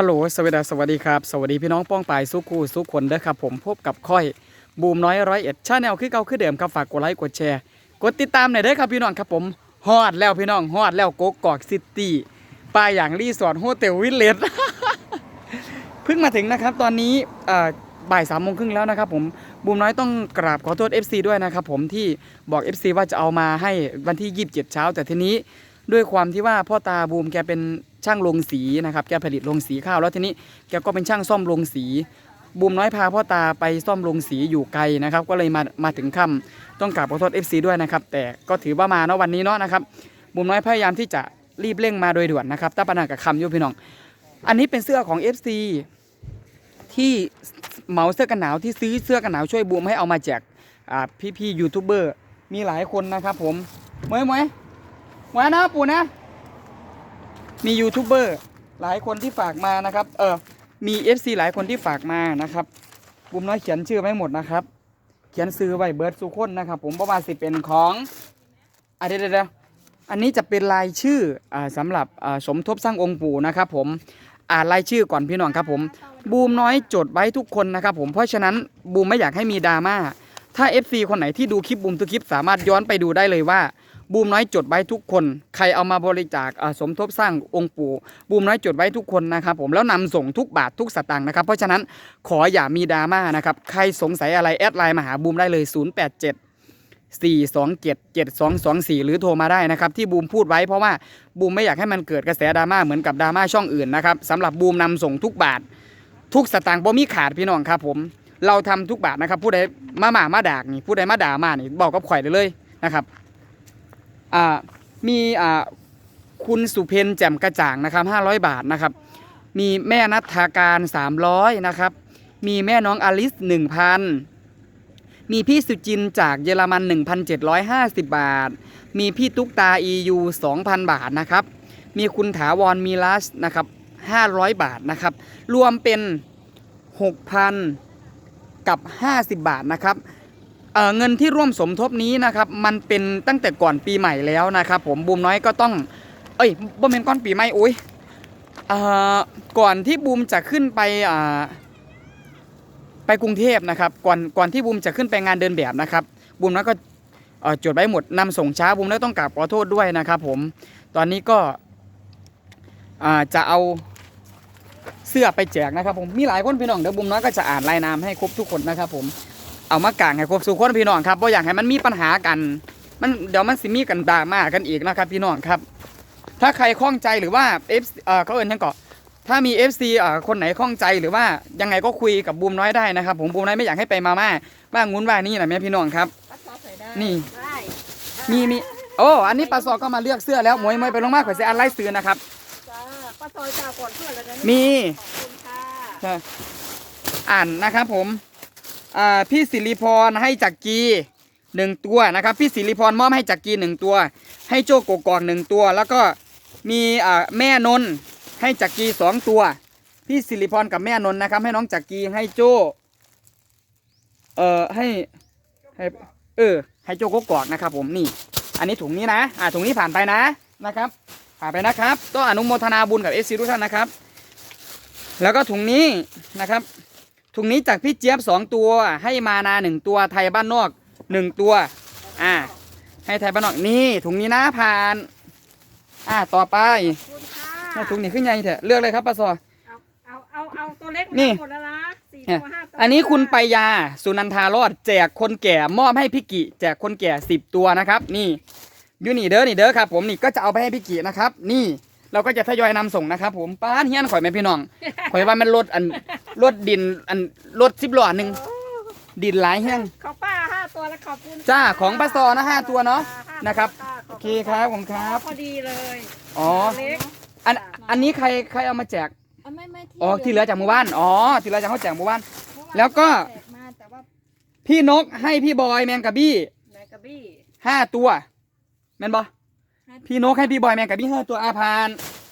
ฮัลโหลสวัสดีสวัสดีครับ สวัสดีพี่น้องป้องปายสุขูสุขคนเด้อครับผมพบกับค่อยบูมน้อยร้อยเอ็ดชาแนลคือเก่าคือเดิมครับฝากกดไลค์กดแชร์กดติดตามหน่อยเด้อครับพี่น้องครับผมฮอดแล้วพี่น้องฮอดแล้วโกกอกซิตี้ปลายอย่างรีสอร์ทโฮเทลวิลเลจเพิ่งมาถึงนะครับ ตอนนี้บ่ายสามโมงครึ่งแล้วนะครับผมบูมน้อยต้องกราบขอโทษ FC ด้วยนะครับผมที่บอก FC ว่าจะเอามาให้วันที่ 27 เช้า แต่ทีนี้ด้วยความที่ว่าพ่อตาบูมแกเป็น ช่างลงสีนะครับแกผลิตลงสีข้าว แล้วทีนี้แกก็เป็นช่างซ่อมลงสีบูมน้อยพาพ่อตาไปซ่อมลงสีอยู่ไกลนะครับ ก็เลยมามาถึงค่ำต้องกราบขอโทษ FC ด้วยนะครับ แต่ก็ถือว่ามาเนาะวันนี้เนาะนะครับบูมน้อยพยายามที่จะรีบเร่งมาโดยด่วนนะครับตาปนากับคำยุพี่น้อง อันนี้เป็นเสื้อของ FC ที่เหมาเสื้อกันหนาวที่ซื้อเสื้อกันหนาวช่วยบูมให้เอามาแจกอ่พี่ๆยูทูบเบอร์มีหลายคนนะครับผมมวยมวยมวยนะปู่นะ มียูทูบเบอร์หลายคนที่ฝากมานะครับเออมี FC หลายคนที่ฝากมานะครับบูมน้อยเขียนชื่อไม่หมดนะครับ เขียนซื้อไว้เบิร์ดสุคนนะครับ ผมประมาณสิเป็นของอะเดี๋ยวเดี๋ยวอันนี้จะเป็นรายชื่ออ่าสำหรับอ่าสมทบสร้างองค์ปู่นะครับผมอ่านรายชื่อก่อนพี่น้องครับผมบูมน้อยจดไว้ทุกคนนะครับผมเพราะฉะนั้นบูมไม่อยากให้มีดราม่าถ้า FC คนไหนที่ดูคลิปบูมทุกคลิปสามารถย้อนไปดูได้เลยว่า บูมน้อยจดไว้ทุกคน ใครเอามาบริจาคสมทบสร้างองค์ปู่บูมน้อยจดไว้ทุกคนนะครับผมแล้วนำส่งทุกบาททุกสตางค์นะครับ เพราะฉะนั้นขออย่ามีดราม่านะครับใครสงสัยอะไรแอดไลน์มาหาบูมได้เลย 087 427 7224 หรือโทรมาได้นะครับ ที่บูมพูดไว้เพราะว่าบูมไม่อยากให้มันเกิดกระแสดราม่าเหมือนกับดราม่าช่องอื่นนะครับสำหรับบูมนำส่งทุกบาท ทุกสตางค์บ่มีขาดพี่น้องครับผมเราทำทุกบาทนะครับผู้ใดมาหมามาดากนี่ผู้ใดมาด่ามานี่บอกกับข่อยได้เลยนะครับ อ่ามีอ่าคุณสุเพนแจ่มกระจ่างนะครับ500 บาทนะครับ มีแม่นัทธาการ 300นะครับ มีแม่น้องอลิส 1,000 มีพี่สุจินจากเยอรมัน 1,750 บาท มีพี่ตุ๊กตา EU 2,000 บาทนะครับ มีคุณถาวรมีลัสนะครับ 500 บาทนะครับ รวมเป็น 6,000 กับ 50 บาทนะครับ เเงินที่ร่วมสมทบนี้นะครับมันเป็นตั้งแต่ก่อนปีใหม่แล้วนะครับผมบูมน้อยก็ต้อง เอ้ยบ่เป็นก้อนปีใหม่อุ้ยอก่อนที่บูมจะขึ้นไปไปกรุงเทพนะครับก่อนก่อนที่บูมจะขึ้นไปงานเดินแบบนะครับบูมน้อยก็จดไว้หมดนำส่งช้าบูมน้อยต้องกราบขอโทษด้วยนะครับผมตอนนี้ก็จะเอาเสื้อไปแจกนะครับผมมีหลายคนพี่น้องเดี๋ยวบูมน้อยก็จะอ่านรายนามให้ครบทุกคนนะครับผม เอามากางให้ครบทุกคนพี่น้องครับเพราะอยากให้มันมีปัญหากัน มันเดี๋ยวมันสิมีกันดราม่ากันอีกนะครับ พี่น้องครับ ถ้าใครข้องใจหรือว่า F เอ่อเขาเอิญยังเกาะถ้ามี FC เอ่อคนไหนข้องใจหรือว่ายังไงก็คุยกับบูมน้อยได้นะครับ ผมบูมน้อยไม่อยากให้ไปมาม่าว่างุ้นว่านี่นะแม่พี่น้องครับปัดซอสใส่ได้นี่ได้มีมีโอ้อันนี้ปลาซอก็มาเลือกเสื้อแล้วหมวยมวยไปลงมากกว่าเสียอันไล่ซื้อนะครับจ้าปัดซอยจ้าก่อนเพื่อนแล้วนะมีขอบคุณค่ะใช่อ่านนะครับผมอ่า พี่สิริพรให้จักรีหนึ่งตัวนะครับ พี่สิริพรมอบให้จักรีหนึ่งตัว ให้โจโกกอกหนึ่งตัว แล้วก็มีแม่นนให้จักรีสองตัว พี่สิริพรกับแม่นนนะครับ ให้น้องจักรีให้โจเอ่อให้ให้เออให้โจโกกอกนะครับ ผมนี่ อันนี้ถุงนี้นะ อ่าถุงนี้ผ่านไปนะนะครับ ผ่านไปนะครับก็อนุโมทนาบุญกับเอซีทุกท่านนะครับ แล้วก็ถุงนี้นะครับ ถุงนี้จากพี่เจี๊ยบสองตัวให้มานาหนึ่งตัวไทยบ้านนอกหนึ่งตัว อ่า ให้ไทยบ้านนอกนี่ถุงนี้นะผ่าน อ่าต่อไปขอบคุณค่ะอ่าถุงนี้ขึ้นใหญ่เถอะเลือกเลยครับป้าซอเอาเอาเอาเอาตัวเล็กนี่หมดแล้วนะสี่เนี่ยตัวห้าตัวอันนี้คุณไปยาสุนันทารอด แจกคนแก่มอบให้พี่กิแจกคนแก่สิบตัวนะครับ นี่อยูนี่เด้อนี่เด้อครับ ผมนี่ก็จะเอาไปให้พี่กินะครับ นี่เราก็จะทยอยนำส่งนะครับ ผมป้านเฮียนข่อยแม่พี่น้องข่อยว่ามันรถอัน รถดินอันรถสิบล้อหนึ่งโอ้ดินหลายแห้งของป้าห้าตัวแล้วขอบคุณจ้าของป้าซอนะห้าตัวเนาะห้านะครับตัวโอเคครับผมครับพอดีเลยอ๋อตัวเล็กอันอันนี้ใครใครเอามาแจกอะไม่ไม่ที่อ๋อที่เหลือจากหมู่บ้านอ๋อที่เหลือจากเขาแจกหมู่บ้านเมื่อานแล้วก็แจมาแต่ว่าพี่นกให้พี่บอยแมงกะบี้แมกกาบี้ห้าตัวแม่นบอให้พี่นกให้พี่บอยแมงกะบี้ห้าตัวอาพาน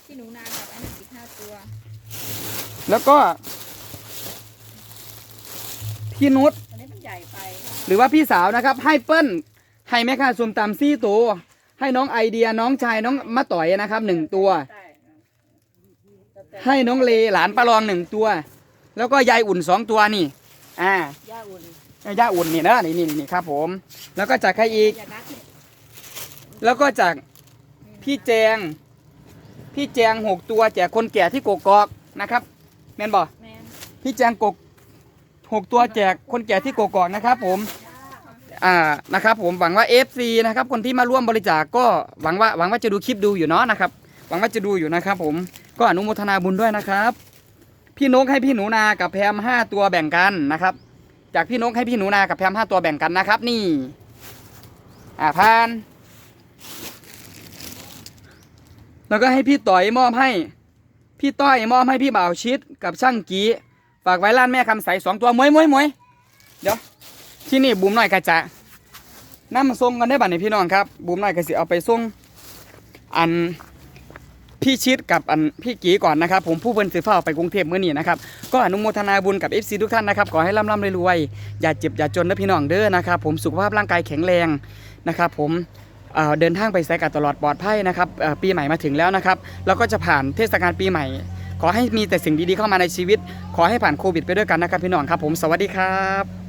ที่หนูนากับอันนั้นอีกห้าตัว แล้วก็ พี่นุชอันนี้มันใหญ่ไปหรือว่าพี่สาวนะครับให้เปิ้ลให้แม่ค้าส้มตำซี่ตัวให้น้องไอเดียน้องชายน้องมะต่อยนะครับหนึ่งตัวได้แต่ให้น้องเลหลานปลารองหนึ่งตัว แล้วก็ยายอุ่นสองตัวนี่ อ่าย่าอุ่นย่าอุ่นนี่นะนี่นี่นี่ครับ ผม แล้วก็จากใครอีก อย่านัดเนี่ยแล้วก็จากพี่แจง พี่แจงหกตัวแจกคนแก่ที่กกอกนะครับ แม่นบ่แมนพี่แจงกก หกตัวแจกคนแก่ที่กกอกนะครับผมอ่านะครับผมหวังว่า FC นะครับคนที่มาร่วมบริจาคก็หวังว่าหวังว่าจะดูคลิปดูอยู่เนาะนะครับ หวังว่าจะดูอยู่นะครับผมก็อนุโมทนาบุญด้วยนะครับ พี่นกให้พี่หนูนากับแพมห้าตัวแบ่งกันนะครับ จากพี่นกให้พี่หนูนากับแพมห้าตัวแบ่งกันนะครับ นี่อ่าพาน แล้วก็ให้พี่ต่อยมอบให้ พี่ต้อยมอบให้พี่บ่าวชิดกับช่างกี้ ฝากไว้ร้านแม่คำใสสองตัวมวยมวยมวยเดี๋ยวที่นี่บุ๋มหน่อยกะจะน้ำมาส่งกันได้บัดนี้พี่น้องครับบุ๋มหน่อยก็สิเอาไปส่งอันพี่ชิดกับอันพี่กีก่อนนะครับ ผมผู้เพิ่นสือเฝ้าไปกรุงเทพเมื่อนี้นะครับก็อนุโมทนาบุญกับ FC ทุกท่านนะครับขอให้ร่ำร่ำรวยๆอย่าเจ็บอย่าจนนะพี่น้องเด้อนะครับ ผมสุขภาพร่างกายแข็งแรงนะครับ ผมเเดินทางไปไสกันตลอดปลอดภัยนะครับปีใหม่มาถึงแล้วนะครับแล้วก็จะผ่านเทศกาลปีใหม่ ขอให้มีแต่สิ่งดีๆเข้ามาในชีวิต ขอให้ผ่านโควิดไปด้วยกันนะครับพี่น้องครับผมสวัสดีครับ